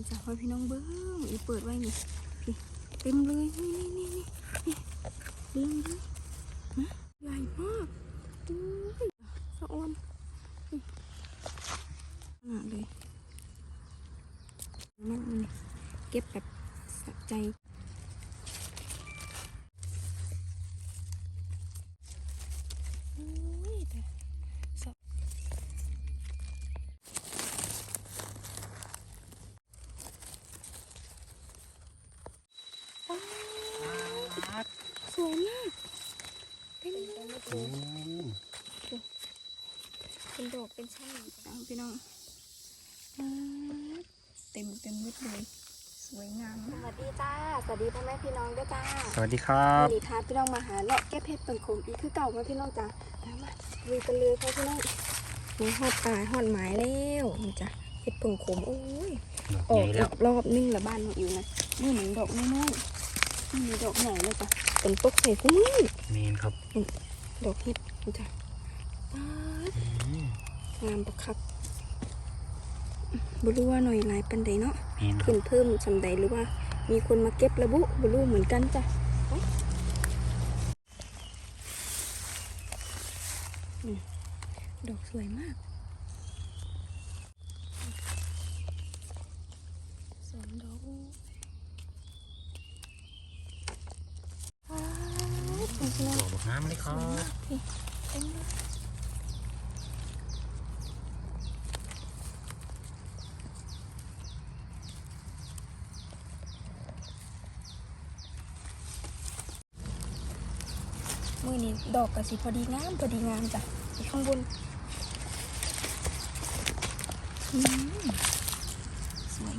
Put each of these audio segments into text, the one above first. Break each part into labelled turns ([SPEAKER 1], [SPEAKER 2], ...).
[SPEAKER 1] นี่จ้ะพ่อพี่น้องเบิ้งอีเปิดไว้นี่พี่เต็มเลยนี่นี่นี่นี่เลี้ยงเลยนะใหญ่มากอุ้ยสะออนนี่ขนาดเลยนั่นเก็บแบบสะใจ อุ้ยแต่สะอ้าวสวยมากเต็ม เลย
[SPEAKER 2] โอ้
[SPEAKER 1] เป็นดอกเป็นช่างเอาพี่น้องอ้าวเต็มเต็มมืดเลยสวยงามสวัสดีจ้า สวัสดีพ่อแม่พี่น้องด้วยจ้า
[SPEAKER 2] สวัสดีครับ
[SPEAKER 1] สวัสดีครับพี่น้องมาหาเลาะแก้เพชรเปิงโขมอีกคือเก่ามาพี่น้องจ้าเอามาลุยกันเลยพ่อพี่น้องนี่หอดป่าหอดหมายแล้วนี่จ้ะเพชรเปิงโขมโอ้ย
[SPEAKER 2] ดอก
[SPEAKER 1] อ
[SPEAKER 2] ให
[SPEAKER 1] อ
[SPEAKER 2] ญ่
[SPEAKER 1] ก
[SPEAKER 2] แล้
[SPEAKER 1] อี
[SPEAKER 2] ว
[SPEAKER 1] กรอบนึงละบ้านน้องอิวนะนี่เหมือนดอกน้อยๆนี่มีดอกใหญ่เลยจ้ะเป็นตกใส่ฟุ้ง
[SPEAKER 2] เมนครับ
[SPEAKER 1] ดอกเห็ดนี่จ้ะป๊าด
[SPEAKER 2] อืม
[SPEAKER 1] งามประคักบรู้ว่าหน่อยหลายปันใดเนาะ
[SPEAKER 2] เมนครั
[SPEAKER 1] ขึ้
[SPEAKER 2] บ
[SPEAKER 1] นเพิ่มสำใดหรือว่า มีคนมาเก็บระบุบรู้เหมือนกันจ้ะอืมดอกสวยมากสองดอกอ้าวสวยจังเลย
[SPEAKER 2] ดอกบักน้ำเลยครับ
[SPEAKER 1] มือนี้ดอกกระสีพอดีงามพอดีงามจ้ะข้างบนอืมสวย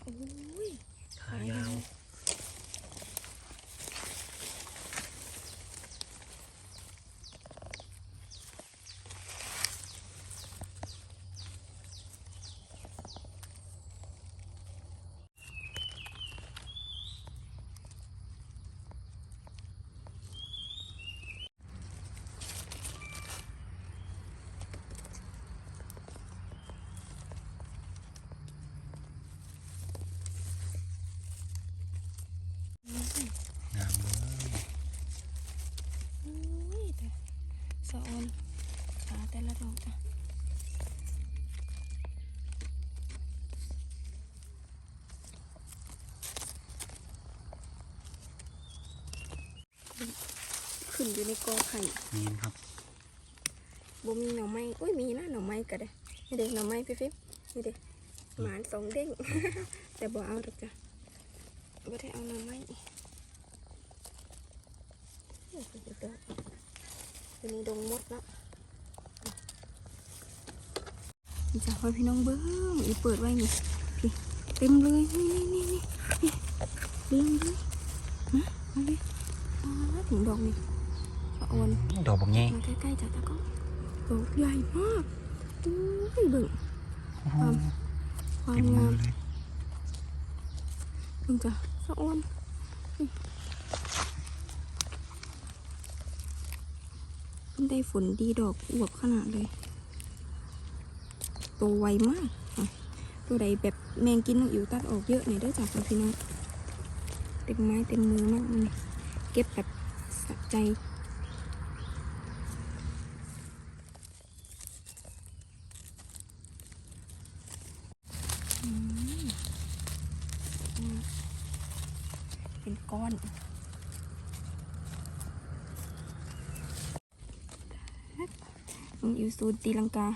[SPEAKER 1] โอ้ย
[SPEAKER 2] ขายาว งามเลย
[SPEAKER 1] อุ้ยแต่สะออนขาแต่ละดอกจ้ะขึ้นอยู่ในกอไผ่
[SPEAKER 2] เมนครับ
[SPEAKER 1] บ่มีหน่อไม้อุ้ยมีนะหน่อไม้ก็ได้นี่เด็กหน่อไม้พี่ฟิปนี่เด็กหมานสองเด้งแต่บ่เอาดอกจ้ะบ่ได้เอาหน่อไม้ โอ้ยเดี๋ยวดอกอยู่ในดงมดแล้วนี่จ้ะพ่อพี่น้องเบิ้งอีเปิดไว้นี่พี่เต็มเลยนี่นี่นี่นี่นี่เลี้ยงเลยนะเอาเลยอ้าวถึงดอกนี่สะออน
[SPEAKER 2] ดอกบักใหญ่
[SPEAKER 1] มาใกล้ๆจ้ะตะก้องดอกใหญ่มากอุ้ยเบิ่ง
[SPEAKER 2] โอ้โห
[SPEAKER 1] ความ
[SPEAKER 2] เต็มมื
[SPEAKER 1] งา
[SPEAKER 2] อ
[SPEAKER 1] ม
[SPEAKER 2] เลย
[SPEAKER 1] เบิ่งจ้ะสะออน มันได้ฝนดีดอกอวบขนาดเลย โตไวมาก ตัวใดแบบแมงกินนกอยู่ตัดออกเยอะหน่อยได้จากพี่น้องเต็มไม้เต็มมือมากเลยเก็บแบบสะใจ อืมอืมเป็นก้อนมันอ ยู่สูตรตีลังกา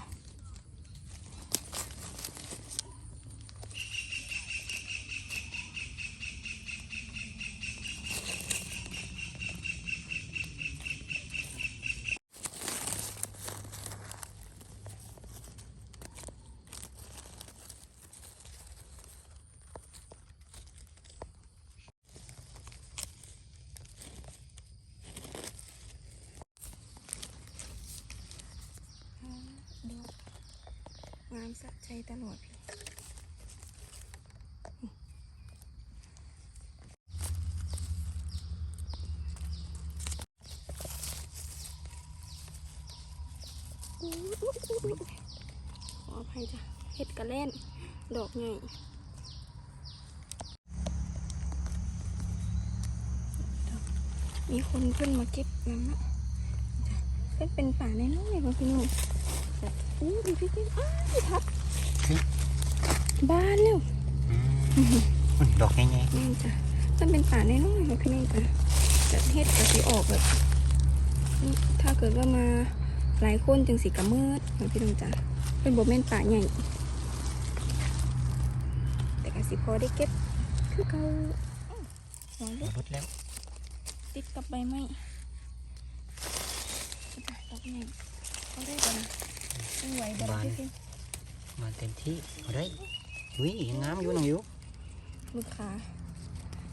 [SPEAKER 1] สะใจตลอดพี่ขออภัยจ้ะเห็ดกระเล่น ดอกใหญ่มีคนเพิ่นมาเก็บน้ำนะเพิ่นเป็นป่าในน้อยๆพี่นุ่ม อู้ดูพี่พี่อ้าวทับบ้านแล้ว
[SPEAKER 2] อืมอุ้ยดอกใหญ่
[SPEAKER 1] นี่จ้ะมันเป็นป่าในน้อยๆของพี่นุ่มจ้ะแบบเห็ดกะสิออกแบบนี่ถ้าเกิดว่ามาหลายคนจึงสีกระเมิดของพี่นุ่มจ้ะเป็นบ่แม่นป่าใหญ่แต่กะสิพอได้เก็บคือเก่าอ้าวหัว
[SPEAKER 2] ๆ
[SPEAKER 1] ลูก
[SPEAKER 2] รุดแล้ว
[SPEAKER 1] ติดกับใบไม้จ้ะดอกใหญ่เขาได้ก่อนนะต้อง ไหวเดี๋ยวพี่ฟิล์ม
[SPEAKER 2] มาเต็มที่เอาได้อุ้ยยังงามอยู่น้องอยู่
[SPEAKER 1] มือขา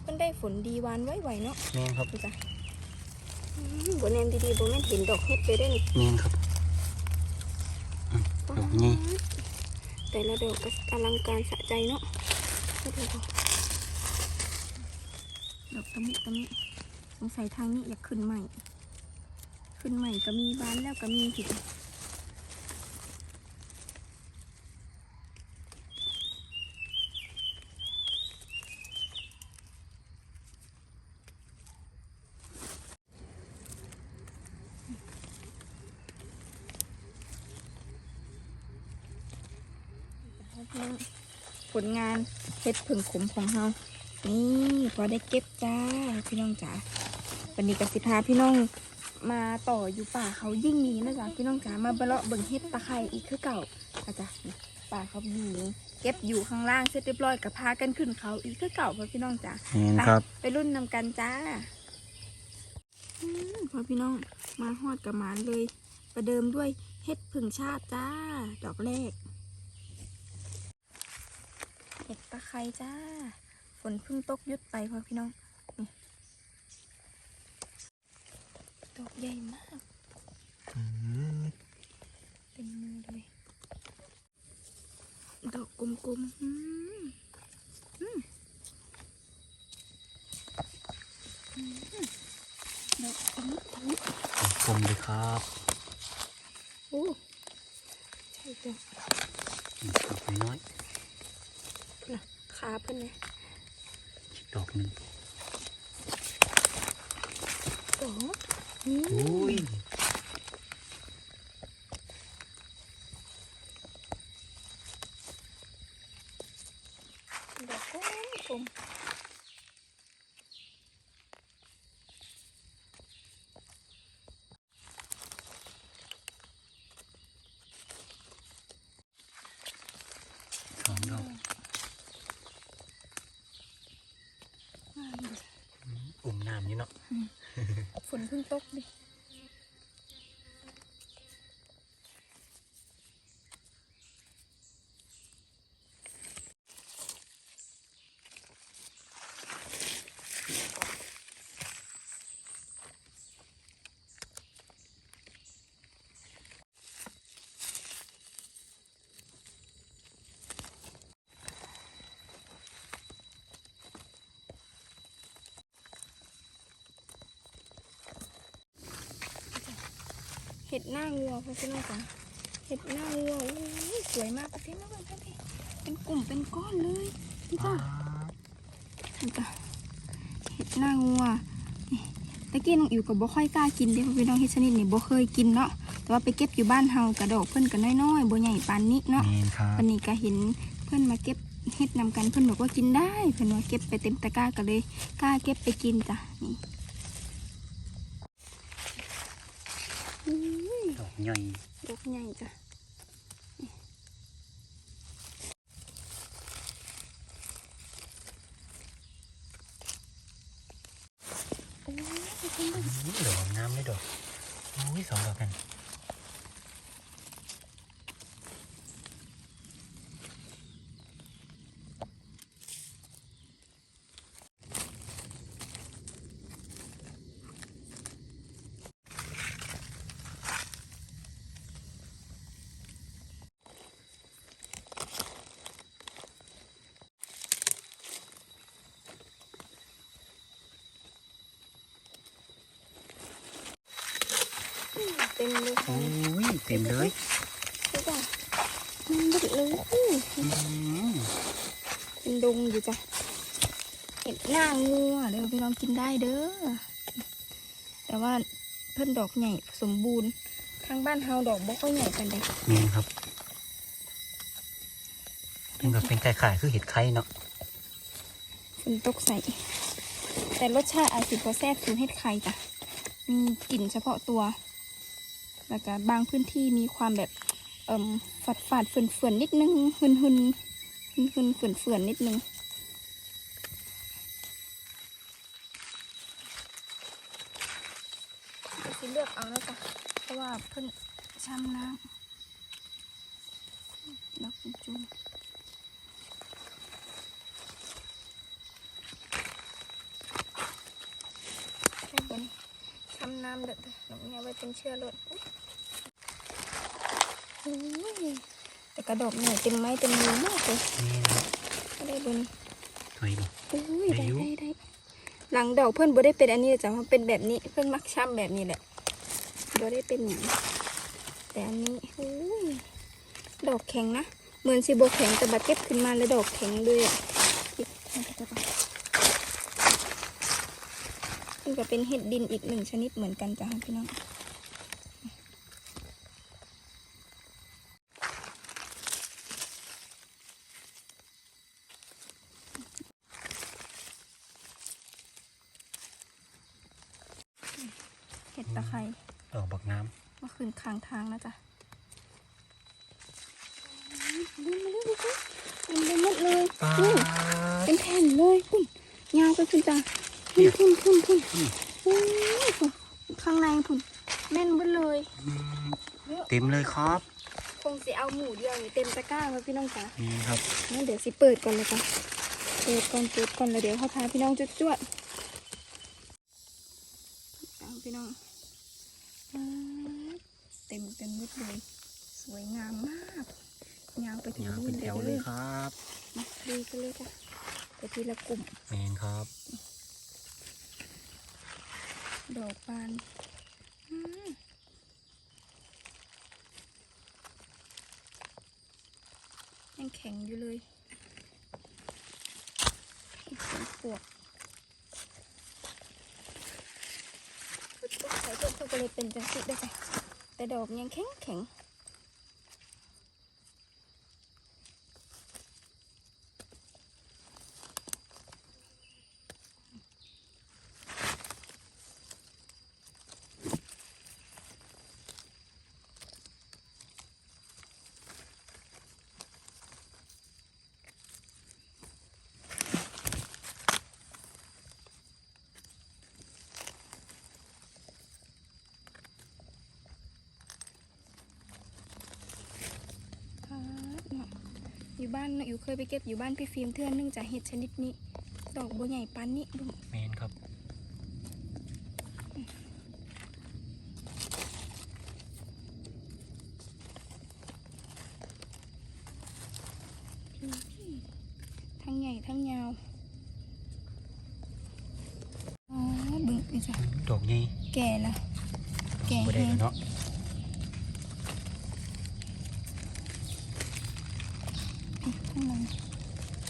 [SPEAKER 1] มันได้ฝนดีวานไว้ไหวเนาะ
[SPEAKER 2] แมนครับ
[SPEAKER 1] ดูจ้ะอืมบนแนมดีๆบนแม่นเห็นดอกเฮ็ดไปได้นี่
[SPEAKER 2] แมนครับดอกใหญ่
[SPEAKER 1] แต่ละดอกก็อลังการสะใจเนาะพูดเลยค่ะดอกตะมิตะมิสงสัยทางนี้อยากขึ้นใหม่ ขึ้นใหม่ก็มีบ้านแล้วก็มีผิด ผลงานเฮ็ดผึ่งขมของเรานี่พอได้เก็บจ้าพี่น้องจ๋าวันนี้กสิพาพี่น้องมาต่ออยู่ป่าเขายิ่งนี้นะจ๊ะพี่น้องจ๋ามาบะเลาะเบิ่งเฮ็ดตะไคร่อีกคือเก่าอาจารย์ป่าเขาอยู่เก็บอยู่ข้างล่างเสร็จเรียบร้อยกับพากันขึ้นเขาอีกคือเก่าพ่อพี่น้องจ๋า
[SPEAKER 2] แมนครับ
[SPEAKER 1] ไปรุ่นนำกันจ้าอืมพอพี่น้องมาฮอดกับหมานเลย ประเดิมด้วยเฮ็ดผึ่งชาติจ้า ดอกแรก เห็ดตะไคร้จ้า ฝนเพิ่งตกหยุดไปพอพี่น้องนี่ดอกใหญ่มาก
[SPEAKER 2] อืม
[SPEAKER 1] เต็มมือเลยดอกกลมๆอืมอืมอืมดอกอันนี้อันนี้
[SPEAKER 2] กลมเลยครับ
[SPEAKER 1] โอ้ใช่จ้ะ
[SPEAKER 2] อืมดอกน้อย
[SPEAKER 1] น่ะ ขาเพิ่นเลย
[SPEAKER 2] ๆอีกดอกหนึ่ง
[SPEAKER 1] ดอกนี่
[SPEAKER 2] อุ้ย
[SPEAKER 1] ดอกกลม
[SPEAKER 2] สองดอก
[SPEAKER 1] งามเลย
[SPEAKER 2] อืมอุ่มน้ำนี่ เนาะ
[SPEAKER 1] ฝนเพิ่งตกดิ ห็ดหน้างัวพ่อพี่น้องจ๋าเห็ดหน้างัวโอ้ยสวยมากพี่น้องพี่พี่เป็นกลุ่มเป็นก้อนเลยนี่จ้านี่จ้าเห็ดหน้างัวนี่ตะกี้น้องอิ๋วก็บ่ค่อยกล้ากินเด้พ่อพี่น้องเห็ดชนิดนี้บ่เคยกินเนาะแต่ว่าไปเก็บอยู่บ้านเฮากระดอกเพิ่นก็น้อยๆบ่ใหญ่ปานนี้เนาะ
[SPEAKER 2] แมนครับ
[SPEAKER 1] วันนี้ก็เห็นเพื่อนมาเก็บเห็ดนำกันเพื่อนบอกว่ากินได้เพื่อนว่าเก็บไปเต็มตะกร้ากันเลยกล้าเก็บไปกินจ้ะนี่อุ้ย
[SPEAKER 2] ดอก ใหญ่
[SPEAKER 1] ดอกใหญ่จ้ะโอ้ยเป็นแบบ
[SPEAKER 2] อุ้ยดอกงามเลยดอกอุ้ยสองดอกกัน
[SPEAKER 1] เต็มเลย
[SPEAKER 2] โอ้ยเต็มเลย
[SPEAKER 1] ดูจ้ะมันหมดเลยอู้
[SPEAKER 2] อืม
[SPEAKER 1] เป็นดงอยู่จ้ะเห็ดหน้างูอะเดี๋ยวพี่น้องกินได้เด้อแต่ว่าเพิ่นดอกใหญ่สมบูรณ์ทางบ้านเฮาดอกบ่ค่อยใหญ่กันเลย
[SPEAKER 2] แม่นครับเป็นแบบเป็นไก่ขายคือเห็ดไข่เนาะ
[SPEAKER 1] ฝนตกใส่แต่รสชาติอาจสิบ่แซ่บสูเห็ดไข่จ้ะมีกลิ่นเฉพาะตัว แล้วก็บางพื้นที่มีความแบบเอ่มฝาดฝาดๆเฟื่อนเฟื่อนนิดนึงหืนหืนหืนหืนเฟื่อนเฟื่อนนิดนึงเดี๋ยวสิเลือกเอาแล้วจ้ะเพราะว่าเพิ่นช้ำน้ำดอกจุ่มๆแค่บนช้ำน้ำเด้อดอกนี้เอาไว้เป็นเชื้อรคโอ้ย แต่กระดอกเนี่ยเต็มไม้เต็มมือมากเลย
[SPEAKER 2] แม่นครับ
[SPEAKER 1] ก็ได้บน
[SPEAKER 2] สวยบ่
[SPEAKER 1] โอ้ย
[SPEAKER 2] ได้
[SPEAKER 1] ได้
[SPEAKER 2] อยู่
[SPEAKER 1] ได้ได้หลังดอกเพื่อนบ่ได้เป็นอันนี้จ้ะมันเป็นแบบนี้เพื่อนมักช้ำแบบนี้แหละบ่ได้เป็นหนีแต่อันนี้โอ้ยดอกแข็งนะเหมือนสิบแข็งแต่บัดเก็บขึ้นมาแล้วดอกแข็งเลยอะอีกมันก็จะไปมันก็เป็นเห็ดดินอีกหนึ่งชนิดเหมือนกันจ้ะพี่น้อง ตะไคร้
[SPEAKER 2] ดอกบักน้
[SPEAKER 1] เมื่อคืนค้างทางนะจ๊ะมันไปหมดเลยำ
[SPEAKER 2] ปลา
[SPEAKER 1] นี่เป็นแผ่นเลยคุณยาวไปคุณจ้ะพุ่นพุ่นพุ่นพุ่นโอ้ยพุ่นข้างในพุ่นแน่นหมดเลย
[SPEAKER 2] อืมเต็มเลยครับ
[SPEAKER 1] คงสิเอาหมูเดียวนี่เต็มตะกร้าเลยพี่น้องจ๋า
[SPEAKER 2] นี่ครับ
[SPEAKER 1] งั้นเดี๋ยวสิเปิดก่อนเลยจ้ะเปิดก่อนเปิดก่อนแล้วเดี๋ยวเขาพาพี่น้องจุดจวดเอาพี่น้องป๊าด เต็มเต็มหมดเลย สวยงามมากยาวไปถึง
[SPEAKER 2] ยาว
[SPEAKER 1] นู่
[SPEAKER 2] เป็นน
[SPEAKER 1] เล
[SPEAKER 2] แถ
[SPEAKER 1] ยว
[SPEAKER 2] เล
[SPEAKER 1] เลยย
[SPEAKER 2] ครับ
[SPEAKER 1] มาดีกันเลยจ้ะไปทีละกลุ่ม
[SPEAKER 2] แม่นครับ
[SPEAKER 1] ดอกบานอืมยังแข็งอยู่เลยอีกสองปวกฝนตกใส่ต้น ก็เลยเป็นจังสิได้จ้ะแต่ดอกยังแข็งแข็งอ่าเนาะ อยู่บ้านเนาะอยู่เคยไปเก็บอยู่บ้านพี่ฟิล์มเทื่อนนึงจากเห็ดชนิดนี้ ดอกบัวใหญ่ปานนี้ดู
[SPEAKER 2] แม่นครับ
[SPEAKER 1] ทั้งใหญ่ทั้งยาวอ๋อเบึงอีจ้ะ
[SPEAKER 2] ดอกใหญ่
[SPEAKER 1] แก่ละแก่
[SPEAKER 2] บ่ได้
[SPEAKER 1] แห้ง
[SPEAKER 2] แล้วเนาะ
[SPEAKER 1] ข้างใน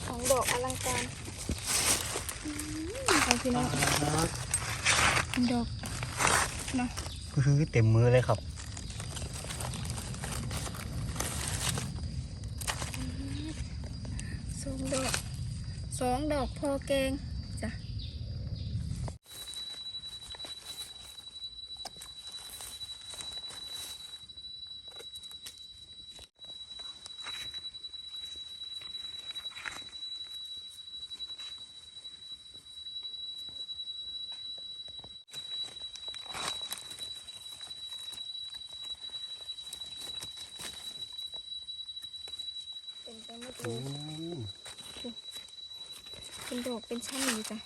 [SPEAKER 1] สองดอกอลังการอืมไปพี่น้องดอกเนาะ
[SPEAKER 2] คือเต็มมือเลยครับ
[SPEAKER 1] สองดอกสองดอกพอแกง จ้ะเป็นไปหมดเล
[SPEAKER 2] โอ้
[SPEAKER 1] ยเป็นดอกเป็นชั้นอยู่จ้ะ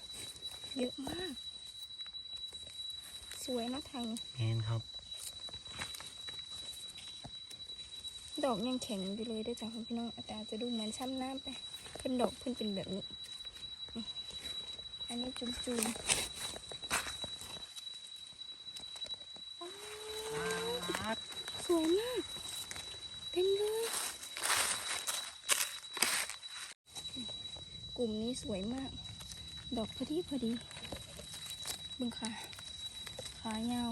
[SPEAKER 1] เยอะมาก สวยนะทางนี้
[SPEAKER 2] แม่นครับ
[SPEAKER 1] ดอกยังแข็งอยู่เลยด้วยจ้ะคุณพี่น้องแต่อาจจะดูเหมือนช้ำน้ำไปเพิ่นดอกเพิ่นเป็นแบบนี้นี่อันนี้จุ่มจุ่มๆอ้าววยมากเต็มเลย กลุ่มนี้สวยมาก ดอกพอดีพอดีบึงขาขายาว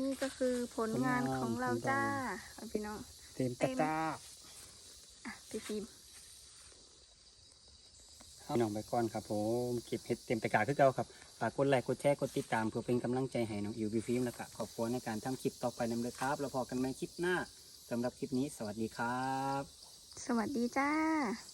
[SPEAKER 1] นี่ก็ คือผลงานของเราจ้าเอาพี่น้อง
[SPEAKER 2] เต็ม
[SPEAKER 1] เต็
[SPEAKER 2] ตะ
[SPEAKER 1] ม
[SPEAKER 2] กร้า
[SPEAKER 1] อะพี่ฟิล์ม
[SPEAKER 2] เอาน้องไปก่อนครับผมเก็บเห็ดเต็มตะกร้าคือเก่าครับฝากกดไลค์กดแชร์กดติดตามเพื่อเป็นกำลังใจให้น้องอิวบิวฟิล์มแล้วก็ขอบคุณในการทำคลิปต่อไปนำเลยครับ แล้วพอกันใหม่คลิปหน้าสำหรับคลิปนี้ สวัสดีครับ
[SPEAKER 1] สวัสดีจ้า
[SPEAKER 2] ส